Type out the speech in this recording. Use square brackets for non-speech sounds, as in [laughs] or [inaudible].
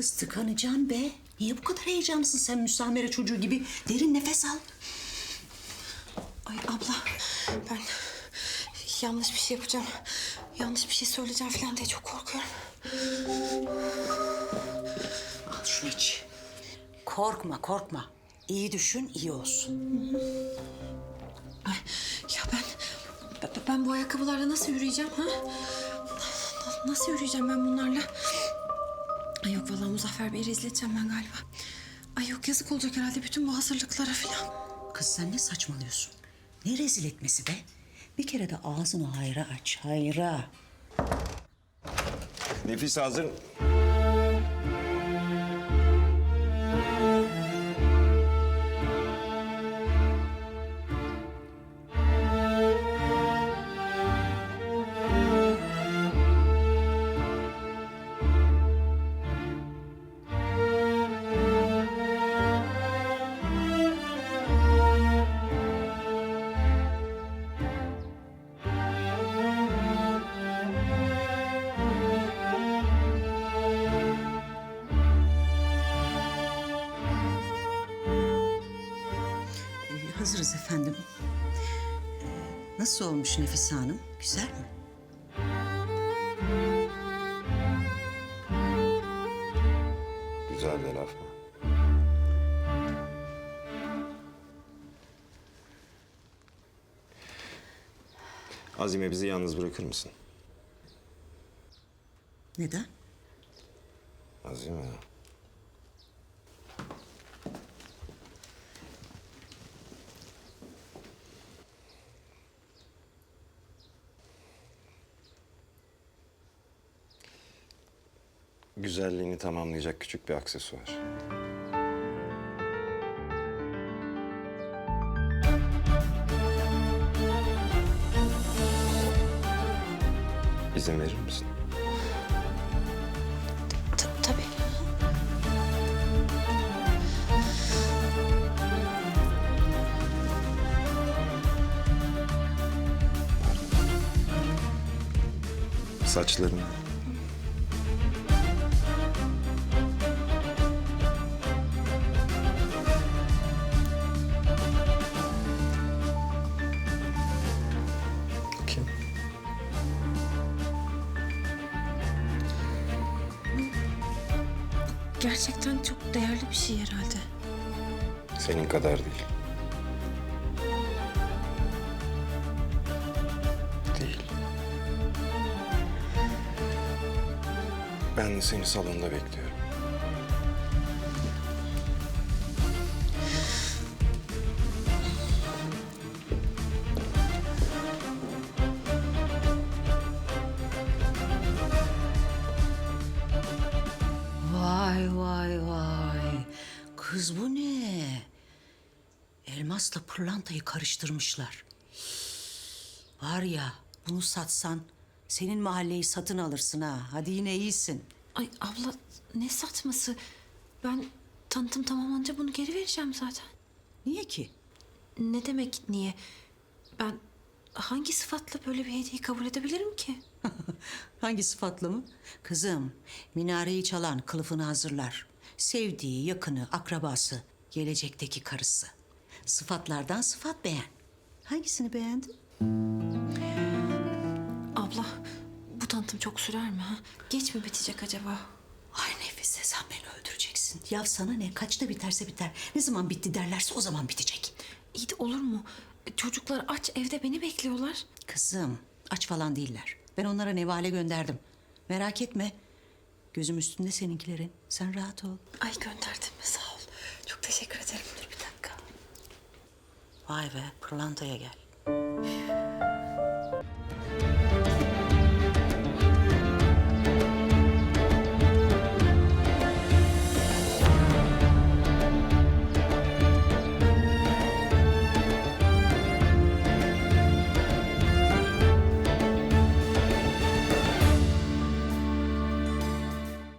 Kız tıkanacaksın be. Niye bu kadar heyecanlısın sen müsamere çocuğu gibi? Derin nefes al. Ay abla ben yanlış bir şey yapacağım. Yanlış bir şey söyleyeceğim falan diye çok korkuyorum. Al şunu iç. Korkma korkma. İyi düşün iyi olsun. Ay, ya ben, ben ben bu ayakkabılarla nasıl yürüyeceğim ha? Na- Nasıl yürüyeceğim ben bunlarla? Ay yok vallahi Muzaffer Bey'i rezil edeceğim ben galiba. Ay yok yazık olacak herhalde bütün bu hazırlıklara falan. Kız sen ne saçmalıyorsun? Ne rezil etmesi be? Bir kere de ağzını hayra aç hayra. Nefis hazır. Hazırız efendim. Ee, nasıl olmuş Nefise Hanım? Güzel mi? Güzel de laf mı? Azime bizi yalnız bırakır mısın? Neden? Azime. Güzelliğini tamamlayacak küçük bir aksesuar. İzin verir misin? Ta- tabii. Saçlarını. Gerçekten çok değerli bir şey herhalde. Senin kadar değil. Değil. Ben de seni salonda bekliyorum. Elmasla pırlantayı karıştırmışlar. Var ya bunu satsan senin mahalleyi satın alırsın ha. Hadi yine iyisin. Ay abla ne satması? Ben tanıtım tamamlanınca bunu geri vereceğim zaten. Niye ki? Ne demek niye? Ben hangi sıfatla böyle bir hediyeyi kabul edebilirim ki? [laughs] Hangi sıfatla mı? Kızım, minareyi çalan kılıfını hazırlar. Sevdiği, yakını, akrabası, gelecekteki karısı. Sıfatlardan sıfat beğen. Hangisini beğendin? Abla bu tanıtım çok sürer mi ha? Geç mi bitecek acaba? Ay Nefise sen beni öldüreceksin. Ya sana ne? Kaçta biterse biter. Ne zaman bitti derlerse o zaman bitecek. İyi de olur mu? Çocuklar aç evde beni bekliyorlar. Kızım, aç falan değiller. Ben onlara nevale gönderdim. Merak etme. Gözüm üstünde seninkilerin. Sen rahat ol. Ay gönderdin mi Vay be, pırlantaya gel.